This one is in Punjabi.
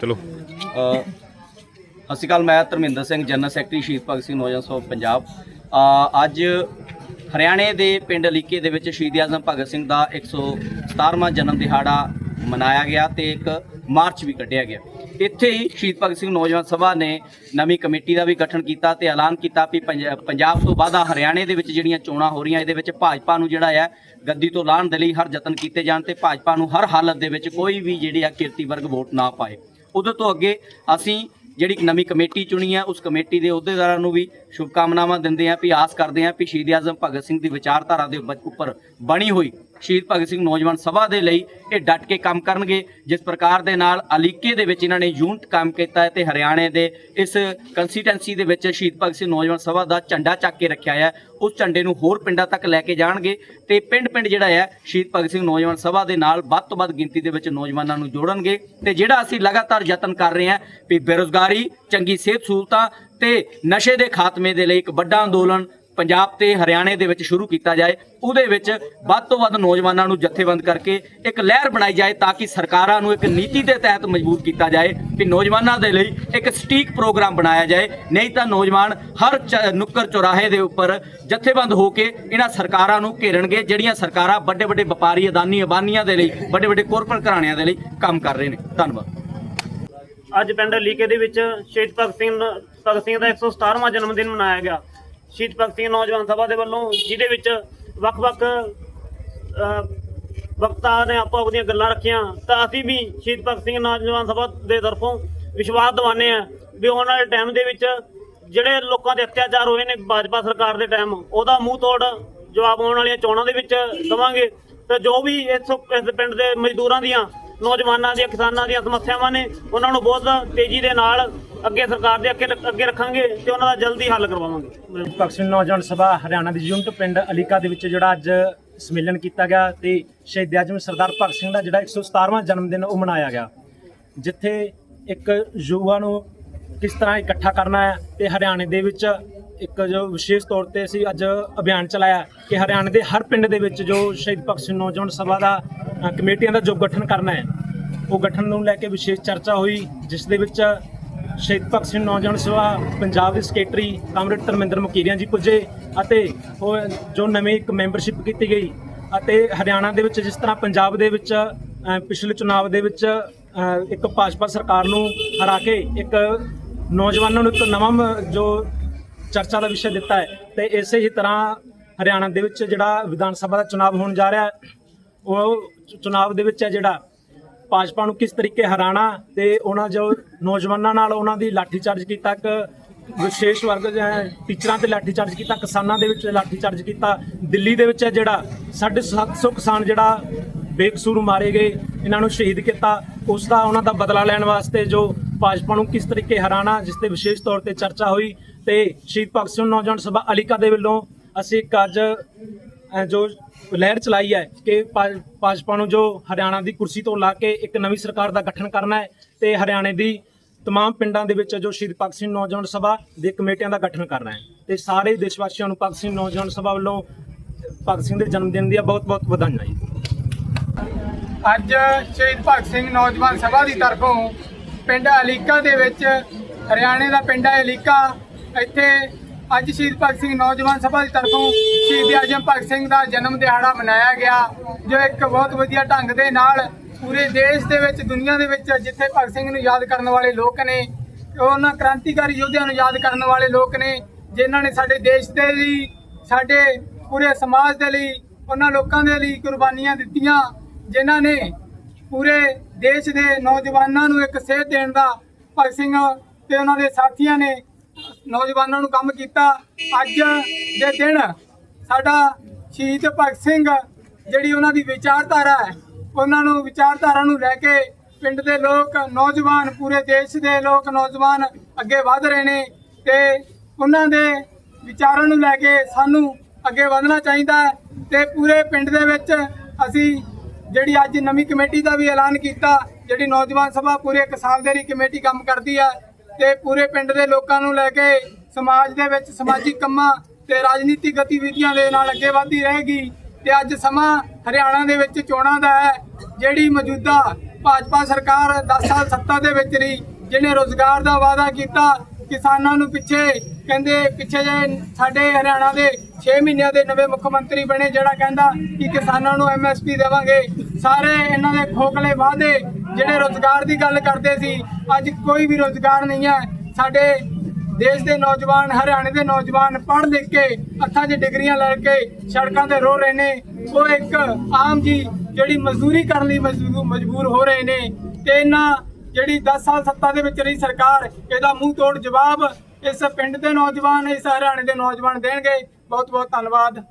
ਚਲੋ। ਅ, ਸਤਿ ਸ਼੍ਰੀ ਅਕਾਲ ਮੈਂ ਧਰਮਿੰਦਰ ਸਿੰਘ ਜਨਰਲ ਸੈਕਟਰੀ ਸ਼ਹੀਦ ਭਗਤ ਸਿੰਘ ਨੌਜਵਾਨ ਸਭਾ ਪੰਜਾਬ। ਅ, ਅੱਜ ਹਰਿਆਣੇ ਦੇ ਪਿੰਡ ਅਲੀਕੇ ਦੇ ਵਿੱਚ ਸ਼ਹੀਦ ਆਜ਼ਮ ਭਗਤ ਸਿੰਘ ਦਾ 117ਵਾਂ ਜਨਮ ਦਿਹਾੜਾ ਮਨਾਇਆ ਗਿਆ ਤੇ ਇੱਕ ਮਾਰਚ ਵੀ ਕੱਢਿਆ ਗਿਆ। ਇੱਥੇ ਹੀ ਸ਼ਹੀਦ ਭਗਤ ਸਿੰਘ ਨੌਜਵਾਨ ਸਭਾ ਨੇ ਨਵੀਂ ਕਮੇਟੀ ਦਾ ਵੀ ਗਠਨ ਕੀਤਾ ਤੇ ਐਲਾਨ ਕੀਤਾ ਵੀ ਪੰਜ- ਪੰਜਾਬ ਤੋਂ ਬਾਅਦ ਹਰਿਆਣੇ ਦੇ ਵਿੱਚ ਜਿਹੜੀਆਂ ਚੋਣਾਂ ਹੋ ਰਹੀਆਂ ਇਹਦੇ ਵਿੱਚ ਭਾਜਪਾ ਨੂੰ ਜਿਹੜਾ ਹੈ ਗੱਦੀ ਤੋਂ ਲਾਹਣ ਦੇ ਲਈ ਹਰ ਯਤਨ ਕੀਤੇ ਜਾਣ ਤੇ ਭਾਜਪਾ ਨੂੰ ਹਰ ਹਾਲਤ ਦੇ ਵਿੱਚ ਕੋਈ ਵੀ ਜਿਹੜੀ ਆ ਕਿਰਤੀ ਵਰਗ ਵੋਟ ਨਾ ਪਾਏ। ਉਦੋਂ ਤੋਂ ਅੱਗੇ ਅਸੀਂ ਜਿਹੜੀ ਨਵੀਂ ਕਮੇਟੀ ਚੁਣੀ ਹੈ, ਉਸ ਕਮੇਟੀ ਦੇ ਅਹੁਦੇਦਾਰਾਂ ਨੂੰ ਵੀ ਸ਼ੁਭਕਾਮਨਾਵਾਂ ਦਿੰਦੇ ਹਾਂ, ਵੀ ਆਸ ਕਰਦੇ ਹਾਂ ਵੀ ਸ਼ਹੀਦ ਆਜ਼ਮ ਭਗਤ ਸਿੰਘ ਦੀ ਵਿਚਾਰਧਾਰਾ ਦੇ ਉੱਪਰ ਬਣੀ ਹੋਈ ਸ਼ਹੀਦ ਭਗਤ ਸਿੰਘ ਨੌਜਵਾਨ ਸਭਾ ਦੇ ਲਈ ਇਹ ਡਟ ਕੇ ਕੰਮ ਕਰਨਗੇ। ਜਿਸ ਪ੍ਰਕਾਰ ਦੇ ਨਾਲ ਅਲੀਕੇ ਦੇ ਵਿੱਚ ਇਹਨਾਂ ਨੇ ਯੂਨਿਟ ਕੰਮ ਕੀਤਾ ਹੈ ਤੇ ਹਰਿਆਣੇ ਦੇ ਇਸ ਕੰਸਟੀਟੈਂਸੀ ਦੇ ਵਿੱਚ ਸ਼ਹੀਦ ਭਗਤ ਸਿੰਘ ਨੌਜਵਾਨ ਸਭਾ ਦਾ ਝੰਡਾ ਚੱਕ ਕੇ ਰੱਖਿਆ ਹੈ। ਉਸ ਝੰਡੇ ਨੂੰ ਹੋਰ ਪਿੰਡਾਂ ਤੱਕ ਲੈ ਕੇ ਜਾਣਗੇ ਤੇ ਪਿੰਡ-ਪਿੰਡ ਜਿਹੜਾ ਹੈ, ਸ਼ਹੀਦ ਭਗਤ ਸਿੰਘ ਨੌਜਵਾਨ ਸਭਾ ਦੇ ਨਾਲ ਵੱਧ ਤੋਂ ਵੱਧ ਗਿਣਤੀ ਦੇ ਵਿੱਚ ਨੌਜਵਾਨਾਂ ਨੂੰ ਜੋੜਨਗੇ ਤੇ ਜਿਹੜਾ ਅਸੀਂ ਲਗਾਤਾਰ ਯਤਨ ਕਰ ਰਹੇ ਹਾਂ ਵੀ ਬੇਰੁਜ਼ਗਾਰੀ, ਚੰਗੀ ਸਿਹਤ ਸਹੂਲਤਾਂ ਤੇ ਨਸ਼ੇ ਦੇ ਖਾਤਮੇ ਦੇ ਲਈ ਇੱਕ ਵੱਡਾ ਅੰਦੋਲਨ ਪੰਜਾਬ ਤੇ ਹਰਿਆਣੇ ਦੇ ਵਿੱਚ ਸ਼ੁਰੂ ਕੀਤਾ ਜਾਏ, ਉਹਦੇ ਵਿੱਚ ਵੱਧ ਤੋਂ ਵੱਧ ਨੌਜਵਾਨਾਂ ਨੂੰ ਜਥੇਬੰਦ ਕਰਕੇ ਇੱਕ ਲਹਿਰ ਬਣਾਈ ਜਾਏ ਤਾਂ ਕਿ ਸਰਕਾਰਾਂ ਨੂੰ ਇੱਕ ਨੀਤੀ ਦੇ ਤਹਿਤ ਮਜ਼ਬੂਤ ਕੀਤਾ ਜਾਏ ਕਿ ਨੌਜਵਾਨਾਂ ਦੇ ਲਈ ਇੱਕ ਸਟੀਕ ਪ੍ਰੋਗਰਾਮ ਬਣਾਇਆ ਜਾਏ। ਨਹੀਂ ਤਾਂ ਨੌਜਵਾਨ ਹਰ ਚ- ਨੁੱਕਰ ਚੌਰਾਹੇ ਦੇ ਉੱਪਰ ਜਥੇਬੰਦ ਹੋ ਕੇ ਇਹਨਾਂ ਸਰਕਾਰਾਂ ਨੂੰ ਘੇਰਣਗੇ ਜਿਹੜੀਆਂ ਸਰਕਾਰਾਂ ਵੱਡੇ ਵੱਡੇ ਵਪਾਰੀ, ਅਦਾਨੀ, ਅਬਾਨੀਆਂ ਦੇ ਲਈ ਵੱਡੇ ਵੱਡੇ ਕੋਰਪੋਰੇਟ ਘਰਾਣਿਆਂ ਦੇ ਲਈ ਕੰਮ ਕਰ ਰਹੇ ਨੇ। ਧੰਨਵਾਦ। ਅੱਜ ਪਿੰਡ ਲੀਕੇ ਦੇ ਵਿੱਚ ਸ਼ਹੀਦ ਭਗਤ ਸਿੰਘ ਨ- ਭਗਤ ਸਿੰਘ ਦਾ 117ਵਾਂ ਜਨਮ ਦਿਨ ਮਨਾਇਆ ਗਿਆ। ਸ਼ਹੀਦ ਭਗਤ ਸਿੰਘ ਨੌਜਵਾਨ ਸਭਾ ਦੇ ਵੱਲੋਂ ਜਿਹਦੇ ਵਿੱਚ ਵੱਖ-ਵੱਖ ਅਹ, ਵਕਤਾਂ ਨੇ ਆਪੋ ਆਪਣੀਆਂ ਗੱਲਾਂ ਰੱਖੀਆਂ। ਤਾਂ ਅਸੀਂ ਵੀ ਸ਼ਹੀਦ ਭਗਤ ਸਿੰਘ ਨੌਜਵਾਨ ਸਭਾ ਦੇ ਤਰਫੋਂ ਵਿਸ਼ਵਾਸ ਦਿਵਾਉਂਦੇ ਆ ਵੀ ਆਉਣ ਵਾਲੇ ਟਾਈਮ ਦੇ ਵਿੱਚ ਜਿਹੜੇ ਲੋਕਾਂ ਦੇ ਅਤਿਆਚਾਰ ਹੋਏ ਨੇ ਭਾਜਪਾ ਸਰਕਾਰ ਦੇ ਟਾਈਮ ਉਹਦਾ ਮੂੰਹ ਤੋੜ ਜਵਾਬ ਆਉਣ ਵਾਲੀਆਂ ਚੋਣਾਂ ਦੇ ਵਿੱਚ ਦਵਾਂਗੇ। ਤੇ ਜੋ ਵੀ ਇਸ ਇਸ ਪਿੰਡ ਦੇ ਮਜ਼ਦੂਰਾਂ ਦੀਆਂ ਨੌਜਵਾਨਾਂ ਦੀਆਂ, ਕਿਸਾਨਾਂ ਦੀਆਂ ਸਮੱਸਿਆਵਾਂ ਨੇ, ਉਹਨਾਂ ਨੂੰ ਬਹੁਤ ਤੇਜ਼ੀ ਦੇ ਨਾਲ ਅੱਗੇ ਸਰਕਾਰ ਦੇ ਅੱਗੇ ਅੱਗੇ ਰੱਖਾਂਗੇ ਤੇ ਉਹਨਾਂ ਦਾ ਜਲਦੀ ਹੱਲ ਕਰਵਾਵਾਂਗੇ। ਭਗਤ ਨੌਜਵਾਨ ਸਭਾ ਹਰਿਆਣਾ ਦੀ ਯੂਨਿਟ ਪਿੰਡ ਅਲੀਕਾ ਦੇ ਵਿੱਚ ਜਿਹੜਾ ਅੱਜ ਸੰਮੇਲਨ ਕੀਤਾ ਗਿਆ ਤੇ ਸ਼ਹੀਦ ਆਜ਼ਮ ਸਰਦਾਰ ਭਗਤ ਸਿੰਘ ਦਾ ਜਿਹੜਾ 117ਵਾਂ ਜਨਮ ਦਿਨ ਉਹ ਮਨਾਇਆ ਗਿਆ। ਜਿੱਥੇ ਇੱਕ ਯੁਵਾ ਨੂੰ ਕਿਸ ਤਰ੍ਹਾਂ ਇਕੱਠਾ ਕਰਨਾ ਹੈ ਤੇ ਹਰਿਆਣੇ ਦੇ ਵਿੱਚ ਇੱਕ ਜੋ ਵਿਸ਼ੇਸ਼ ਤੌਰ ਤੇ ਅਸੀਂ ਅੱਜ ਅਭਿਆਨ ਚਲਾਇਆ ਕਿ ਹਰਿਆਣੇ ਦੇ ਹਰ ਪਿੰਡ ਦੇ ਵਿੱਚ ਜੋ ਸ਼ਹੀਦ ਭਗਤ ਸਿੰਘ, ਨੌਜਵਾਨ ਸਭਾ ਦਾ ਕਮੇਟੀਆਂ ਦਾ ਜੋ ਗਠਨ ਕਰਨਾ ਹੈ, ਉਹ ਗਠਨ ਨੂੰ ਲੈ ਕੇ ਵਿਸ਼ੇਸ਼ ਚਰਚਾ ਹੋਈ, ਜਿਸ ਦੇ ਵਿੱਚ ਸ਼ਹੀਦ ਭਗਤ ਸਿੰਘ ਨੌਜਵਾਨ ਸਭਾ ਪੰਜਾਬ ਦੇ ਸੈਕਟਰੀ ਕਾਮਰੇਡ ਧਰਮਿੰਦਰ ਮਕੀਰੀਆਂ ਜੀ ਪੁੱਜੇ ਅਤੇ ਉਹ ਜੋ ਨਵੀਂ ਇੱਕ ਮੈਂਬਰਸ਼ਿਪ ਕੀਤੀ ਗਈ ਅਤੇ ਹਰਿਆਣਾ ਦੇ ਵਿੱਚ ਜਿਸ ਤਰ੍ਹਾਂ ਪੰਜਾਬ ਦੇ ਵਿੱਚ ਪਿਛਲੇ ਚੁਣਾਵ ਦੇ ਵਿੱਚ ਇੱਕ ਭਾਜਪਾ ਸਰਕਾਰ ਨੂੰ ਹਰਾ ਕੇ ਇੱਕ ਨੌਜਵਾਨਾਂ ਨੂੰ ਇੱਕ ਨਵਾਂ ਜੋ ਚਰਚਾ ਦਾ ਵਿਸ਼ਾ ਦਿੱਤਾ ਹੈ ਤੇ ਇਸੇ ਹੀ ਤਰ੍ਹਾਂ ਹਰਿਆਣਾ ਦੇ ਵਿੱਚ ਜਿਹੜਾ ਵਿਧਾਨ ਸਭਾ ਦਾ ਚੁਣਾਵ ਹੋਣ ਜਾ ਰਿਹਾ ਉਹ ਚੁਣਾਵ ਦੇ ਵਿੱਚ ਹੈ ਜਿਹੜਾ ਭਾਜਪਾ ਨੂੰ ਕਿਸ ਤਰੀਕੇ ਹਰਾਣਾ ਤੇ ਉਹਨਾਂ ਜੋ ਨੌਜਵਾਨਾਂ ਨਾਲ ਉਹਨਾਂ ਦੀ ਲਾਠੀਚਾਰਜ ਕੀਤਾ, ਇੱਕ ਵਿਸ਼ੇਸ਼ ਵਰਗ ਟੀਚਰਾਂ ਤੇ ਲਾਠੀਚਾਰਜ ਕੀਤਾ, ਕਿਸਾਨਾਂ ਦੇ ਵਿੱਚ ਲਾਠੀਚਾਰਜ ਕੀਤਾ, ਦਿੱਲੀ ਦੇ ਵਿੱਚ ਹੈ ਜਿਹੜਾ 750 ਕਿਸਾਨ ਜਿਹੜਾ ਬੇਕਸੂਰ ਮਾਰੇ ਗਏ, ਇਹਨਾਂ ਨੂੰ ਸ਼ਹੀਦ ਕੀਤਾ। ਉਸ ਦਾ ਉਹਨਾਂ ਦਾ ਬਦਲਾ ਲੈਣ ਵਾਸਤੇ ਜੋ ਭਾਜਪਾ ਨੂੰ ਕਿਸ ਤਰੀਕੇ ਹਰਾਣਾ, ਜਿਸ ਤੇ ਵਿਸ਼ੇਸ਼ ਤੌਰ ਤੇ ਚਰਚਾ ਹੋਈ ਤੇ ਸ਼ਹੀਦ ਭਗਤ ਸਿੰਘ ਨੌਜਵਾਨ ਸਭਾ ਅਲੀਕਾ ਦੇ ਵੱਲੋਂ ਅਸੀਂ ਇੱਕ ਅੱਜ ਜੋ ਲਹਿਰ ਚਲਾਈ ਹੈ ਕਿ ਭਾਜਪਾ ਨੂੰ ਜੋ ਹਰਿਆਣਾ ਦੀ ਕੁਰਸੀ ਤੋਂ ਲਾ ਕੇ ਇੱਕ ਨਵੀਂ ਸਰਕਾਰ ਦਾ ਗਠਨ ਕਰਨਾ ਹੈ ਤੇ ਹਰਿਆਣੇ ਦੀ ਤਮਾਮ ਪਿੰਡਾਂ ਦੇ ਵਿੱਚ ਜੋ ਸ਼ਹੀਦ ਭਗਤ ਸਿੰਘ ਨੌਜਵਾਨ ਸਭਾ ਦੇ ਕਮੇਟੀਆਂ ਦਾ ਗਠਨ ਕਰਨਾ ਹੈ ਤੇ ਸਾਰੇ ਦੇਸ਼ ਵਾਸੀਆਂ ਨੂੰ ਭਗਤ ਸਿੰਘ ਨੌਜਵਾਨ ਸਭਾ ਵੱਲੋਂ ਭਗਤ ਸਿੰਘ ਦੇ ਜਨਮ ਦਿਨ ਦੀਆਂ ਬਹੁਤ-ਬਹੁਤ ਵਧਾਈਆਂ ਜੀ। ਅੱਜ ਸ਼ਹੀਦ ਭਗਤ ਸਿੰਘ ਨੌਜਵਾਨ ਸਭਾ ਦੀ ਤਰਫੋਂ ਪਿੰਡ ਅਲੀਕਾ ਦੇ ਵਿੱਚ, ਹਰਿਆਣੇ ਦਾ ਪਿੰਡ ਹੈ ਅਲੀਕਾ, ਇੱਥੇ ਅੱਜ ਸ਼ਹੀਦ ਭਗਤ ਸਿੰਘ ਨੌਜਵਾਨ ਸਭਾ ਦੀ ਤਰਫੋਂ ਸ਼ਹੀਦ ਆਜਮ ਭਗਤ ਸਿੰਘ ਦਾ ਜਨਮ ਦਿਹਾੜਾ ਮਨਾਇਆ ਗਿਆ, ਜੋ ਇੱਕ ਬਹੁਤ ਵਧੀਆ ਢੰਗ ਦੇ ਨਾਲ ਪੂਰੇ ਦੇਸ਼ ਦੇ ਵਿੱਚ, ਦੁਨੀਆ ਦੇ ਵਿੱਚ ਜਿੱਥੇ ਭਗਤ ਸਿੰਘ ਨੂੰ ਯਾਦ ਕਰਨ ਵਾਲੇ ਲੋਕ ਨੇ, ਉਹਨਾਂ ਕ੍ਰਾਂਤੀਕਾਰੀ ਯੋਧਿਆਂ ਨੂੰ ਯਾਦ ਕਰਨ ਵਾਲੇ ਲੋਕ ਨੇ, ਜਿਨ੍ਹਾਂ ਨੇ ਸਾਡੇ ਦੇਸ਼ ਦੇ ਲਈ, ਸਾਡੇ ਪੂਰੇ ਸਮਾਜ ਦੇ ਲਈ, ਉਹਨਾਂ ਲੋਕਾਂ ਦੇ ਲਈ ਕੁਰਬਾਨੀਆਂ ਦਿੱਤੀਆਂ, ਜਿਨ੍ਹਾਂ ਨੇ ਪੂਰੇ ਦੇਸ਼ ਦੇ ਨੌਜਵਾਨਾਂ ਨੂੰ ਇੱਕ ਸੇਧ ਦੇਣ ਦਾ ਭਗਤ ਸਿੰਘ ਤੇ ਉਹਨਾਂ ਦੇ ਸਾਥੀਆਂ ਨੇ ਨੌਜਵਾਨਾਂ ਨੂੰ ਕੰਮ ਕੀਤਾ। ਅੱਜ ਦੇ ਦਿਨ ਸਾਡਾ ਸ਼ਹੀਦ ਭਗਤ ਸਿੰਘ ਜਿਹੜੀ ਉਹਨਾਂ ਦੀ ਵਿਚਾਰਧਾਰਾ ਹੈ, ਉਹਨਾਂ ਨੂੰ ਵਿਚਾਰਧਾਰਾ ਨੂੰ ਲੈ ਕੇ ਪਿੰਡ ਦੇ ਲੋਕ, ਨੌਜਵਾਨ, ਪੂਰੇ ਦੇਸ਼ ਦੇ ਲੋਕ, ਨੌਜਵਾਨ ਅੱਗੇ ਵਧ ਰਹੇ ਨੇ ਤੇ ਉਹਨਾਂ ਦੇ ਵਿਚਾਰਾਂ ਨੂੰ ਲੈ ਕੇ ਸਾਨੂੰ ਅੱਗੇ ਵਧਣਾ ਚਾਹੀਦਾ ਹੈ ਤੇ ਪੂਰੇ ਪਿੰਡ ਦੇ ਵਿੱਚ ਅਸੀਂ ਜਿਹੜੀ ਅੱਜ ਨਵੀਂ ਕਮੇਟੀ ਦਾ ਵੀ ਐਲਾਨ ਕੀਤਾ, ਜਿਹੜੀ ਨੌਜਵਾਨ ਸਭਾ ਪੂਰੇ ਇੱਕ ਸਾਲ ਦੇ ਲਈ ਕਮੇਟੀ ਕੰਮ ਕਰਦੀ ਹੈ ਤੇ ਪੂਰੇ ਪਿੰਡ ਦੇ ਲੋਕਾਂ ਨੂੰ ਲੈ ਕੇ ਸਮਾਜ ਦੇ ਵਿੱਚ ਸਮਾਜਿਕ ਕੰਮਾਂ ਤੇ ਰਾਜਨੀਤਿਕ ਗਤੀਵਿਧੀਆਂ ਦੇ ਨਾਲ ਅੱਗੇ ਵਧਦੀ ਰਹੇਗੀ। ਤੇ ਅੱਜ ਸਮਾਂ ਹਰਿਆਣਾ ਦੇ ਵਿੱਚ ਚੋਣਾਂ ਦਾ ਹੈ, ਜਿਹੜੀ ਮੌਜੂਦਾ ਭਾਜਪਾ ਸਰਕਾਰ 10 ਸਾਲ ਸੱਤਾ ਦੇ ਵਿੱਚ ਰਹੀ, ਜਿਹਨੇ ਰੋਜ਼ਗਾਰ ਦਾ ਵਾਅਦਾ ਕੀਤਾ, ਕਿਸਾਨਾਂ ਨੂੰ ਪਿੱਛੇ ਕਹਿੰਦੇ, ਪਿੱਛੇ ਜੇ ਸਾਡੇ ਹਰਿਆਣਾ ਦੇ 6 ਮਹੀਨਿਆਂ ਦੇ ਨਵੇਂ ਮੁੱਖ ਮੰਤਰੀ ਬਣੇ, ਜਿਹੜਾ ਕਹਿੰਦਾ ਕਿ ਕਿਸਾਨਾਂ ਨੂੰ ਐਮਐਸਪੀ ਦੇਵਾਂਗੇ। ਸਾਰੇ ਇਹਨਾਂ ਦੇ ਖੋਖਲੇ ਵਾਅਦੇ ਜਿਹੜੇ ਰੋਜ਼ਗਾਰ ਦੀ ਗੱਲ ਕਰਦੇ ਸੀ, ਅੱਜ ਕੋਈ ਵੀ ਰੋਜ਼ਗਾਰ ਨਹੀਂ ਹੈ। ਸਾਡੇ ਦੇਸ਼ ਦੇ ਨੌਜਵਾਨ, ਹਰਿਆਣੇ ਦੇ ਨੌਜਵਾਨ ਪੜ੍ਹ ਲਿਖ ਕੇ ਅੱਖਾਂ 'ਚ ਡਿਗਰੀਆਂ ਲੈ ਕੇ ਸੜਕਾਂ ਤੇ ਰੋ ਰਹੇ ਨੇ। ਉਹ ਇੱਕ ਆਮ ਜੀ ਜਿਹੜੀ ਮਜ਼ਦੂਰੀ ਕਰਨ ਲਈ ਮਜਬੂ- ਮਜਬੂਰ ਹੋ ਰਹੇ ਨੇ ਤੇ ਇਹਨਾਂ ਜਿਹੜੀ 10 ਸਾਲ ਸੱਤਾ ਦੇ ਵਿੱਚ ਰਹੀ ਸਰਕਾਰ, ਇਹਦਾ ਮੂੰਹ ਤੋੜ ਜਵਾਬ ਇਸ ਪਿੰਡ ਦੇ ਨੌਜਵਾਨ, ਇਸ ਹਰਿਆਣੇ ਦੇ ਨੌਜਵਾਨ ਦੇਣਗੇ। ਬਹੁਤ ਬਹੁਤ ਧੰਨਵਾਦ।